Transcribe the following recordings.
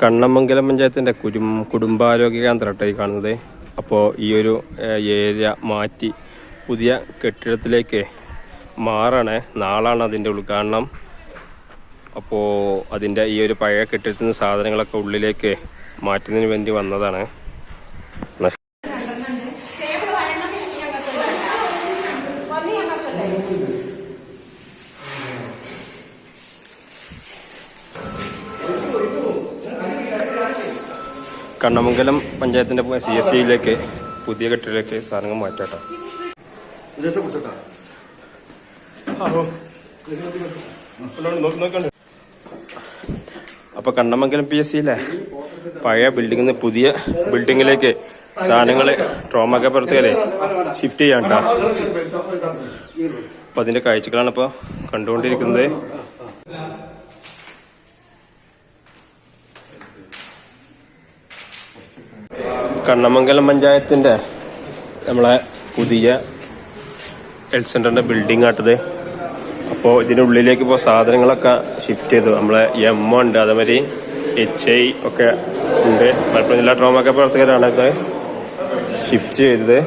കണ്ണമംഗലം പഞ്ചായത്തിന്റെ കുരും കുടുംബാരോഗ്യ കേന്ദ്രമാട്ടോ ഈ കാണുന്നത്. അപ്പോൾ ഈ ഒരു ഏരിയ മാറ്റി പുതിയ കെട്ടിടത്തിലേക്ക് മാറണേ. നാളാണ് അതിന്റെ ഉദ്ഘാടനം. അപ്പോൾ അതിന്റെ ഈ ഒരു പഴയ കെട്ടിടത്തിൽ നിന്ന് സാധനങ്ങളൊക്കെ ഉള്ളിലേക്ക് മാറ്റുന്നതിന് വേണ്ടി വന്നതാണ്. Thank ടേബിൾ വരണം ഞങ്ങൾക്ക് വന്ന് ഞങ്ങൾക്കല്ലേ കണ്ണമംഗലം പഞ്ചായത്തിന്റെ സി എസ് സിയിലേക്ക് പുതിയ കെട്ടിടത്തിലേക്ക് സാധനങ്ങൾ മാറ്റാട്ടോ. അപ്പൊ കണ്ണമംഗലം പി എസ് സിയിലെ പഴയ ബിൽഡിംഗിൽ നിന്ന് പുതിയ ബിൽഡിങ്ങിലേക്ക് സാധനങ്ങൾ ട്രോമൊക്കെ പുറത്തേക്കല്ലേ ഷിഫ്റ്റ് ചെയ്യാൻ കേട്ടോ അപ്പൊ അതിന്റെ കാഴ്ചകളാണ് ഇപ്പൊ കണ്ടുകൊണ്ടിരിക്കുന്നത്. കണ്ണമംഗലം പഞ്ചായത്തിന്റെ നമ്മളെ പുതിയ ഹെൽത്ത് സെന്ററിന്റെ ബിൽഡിംഗ് ആട്ടത്. അപ്പോൾ ഇതിന്റെ ഉള്ളിലേക്ക് ഇപ്പോൾ സാധനങ്ങളൊക്കെ ഷിഫ്റ്റ് ചെയ്തു. നമ്മളെ എം ഉണ്ട് അതേമാതിരി എച്ച് ഐ ഒക്കെ ഉണ്ട്. മലപ്പുറം ജില്ലാ ട്രോമൊക്കെ പ്രവർത്തകരാണ് ഇത് ഷിഫ്റ്റ് ചെയ്തത്.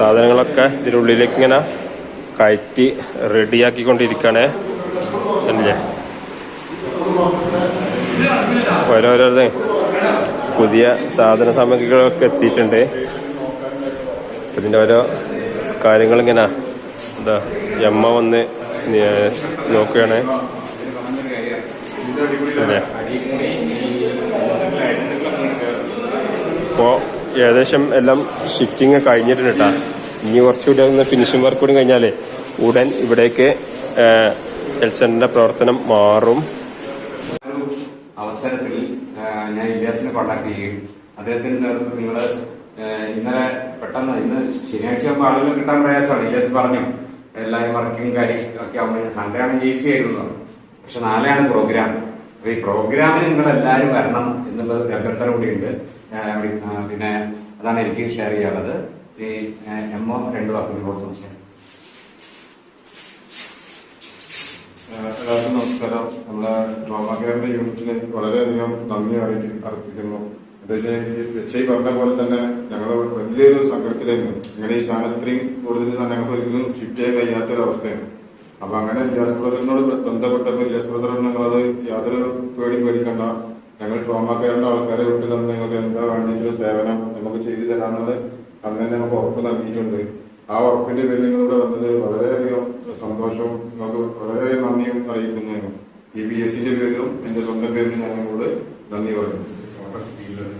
സാധനങ്ങളൊക്കെ ഇതിന്റെ ഉള്ളിലേക്ക് ഇങ്ങനെ കയറ്റി റെഡിയാക്കിക്കൊണ്ടിരിക്കുകയാണ് അല്ലേ ഓരോരോരുത്തേ പുതിയ സാധന സാമഗ്രികളൊക്കെ എത്തിയിട്ടുണ്ട്. ഇതിന്റെ ഓരോ കാര്യങ്ങളിങ്ങനെ എന്താ എമ്മ വന്ന് നോക്കുകയാണ്. ഇപ്പോൾ ഏകദേശം എല്ലാം ഷിഫ്റ്റിങ് കഴിഞ്ഞിട്ടുണ്ട് കേട്ടോ ഇനി കുറച്ചുകൂടി ഒന്ന് ഫിനിഷിംഗ് വർക്ക് കൂടി കഴിഞ്ഞാലേ ഉടൻ ഇവിടേക്ക് സെന്ററിന്റെ പ്രവർത്തനം മാറും. അവസരത്തിൽ ഞാൻ ഇലിയാസിനെ കോണ്ടാക്ട് ചെയ്യുകയും അദ്ദേഹത്തിന്റെ നേതൃത്വത്തിൽ നിങ്ങൾ ഇന്നലെ പെട്ടെന്ന് ഇന്ന് ശനിയാഴ്ച ആളുകൾ കിട്ടാൻ പ്രയാസമാണ്. ഇലിയാസ് പറഞ്ഞു എല്ലാവരും വർക്കിംഗ് കാര്യം ഒക്കെ ആകുമ്പോൾ സൺഡേയാണ് ഈസി ആയിരുന്നു പക്ഷെ നാളെയാണ് പ്രോഗ്രാം. അപ്പൊ ഈ പ്രോഗ്രാമിന് നിങ്ങൾ എല്ലാവരും വരണം എന്നുള്ളത് അഭ്യർത്ഥന കൂടിയുണ്ട്. പിന്നെ അതാണ് എനിക്ക് ഷെയർ ചെയ്യാനുള്ളത്. ഈ എം ഒ രണ്ടു വാക്കുകളോട് സംശയം എല്ലാവർക്കും നമസ്കാരം. നമ്മളെ ട്രോമാകെയറിന്റെ യൂണിറ്റിന് വളരെയധികം നന്ദി അർപ്പിക്കുന്നു. എന്താ എച്ച് ഐ പറഞ്ഞ പോലെ തന്നെ ഞങ്ങൾ വലിയൊരു സംഘടത്തിലായിരുന്നു. ഇങ്ങനെ ഈ സാധനം ഇത്രയും കൂടുതൽ ഞങ്ങൾക്ക് ഒരിക്കലും ഷിഫ്റ്റ് ചെയ്യാൻ കഴിയാത്തൊരു അവസ്ഥയാണ് അപ്പൊ അങ്ങനെ ഇല്ലാസ് ബ്രദറിനോട് ബന്ധപ്പെട്ടപ്പോൾ ഇല്ലാസ് ബ്രദർ ഞങ്ങളത് യാതൊരു പേടിയും പേടിക്കണ്ട. ഞങ്ങൾ ട്രോമാകെയറിന്റെ ആൾക്കാരെ വിട്ട് തന്നെ ഞങ്ങൾക്ക് എന്താ വേണ്ടിയിട്ടുള്ള സേവനം നമുക്ക് ചെയ്തു തരാമെന്നുള്ളത് അന്ന് തന്നെ നമുക്ക് ഉറപ്പ് നൽകിയിട്ടുണ്ട്. ആ ഉറപ്പിന്റെ പേരിൽ നിങ്ങളിവിടെ വന്നത് വളരെയധികം സന്തോഷവും നിങ്ങൾക്ക് വളരെ നന്ദിയും അറിയിക്കുന്നു ഈ പി എസ് സിന്റെ പേരിലും എന്റെ സ്വന്തം പേരിലും ഞാൻ നിങ്ങളോട് നന്ദി പറയുന്നു.